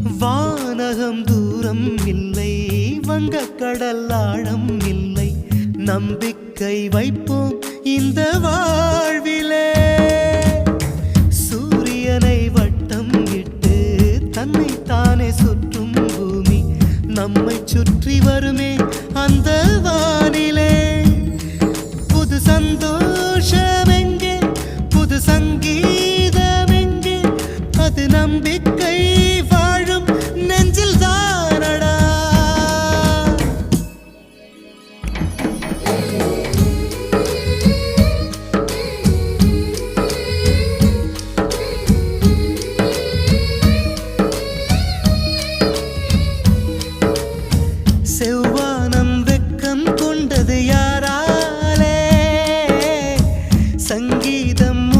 வானகம் தூரம் இல்லை வங்கக்கடல் ஆழம் இல்லை. நம்பிக்கை வைப்போம் இந்த வாழ்விலே. சூரியனை வட்டம் இட்டு தன்னை தானே சுற்றும் பூமி. நம்மை சுற்றி வருமே அந்த வானிலே. புது சந்தோஷம் எங்கே? புது சங்கீதம் எங்கே? அது நம்பிக்கை Baktım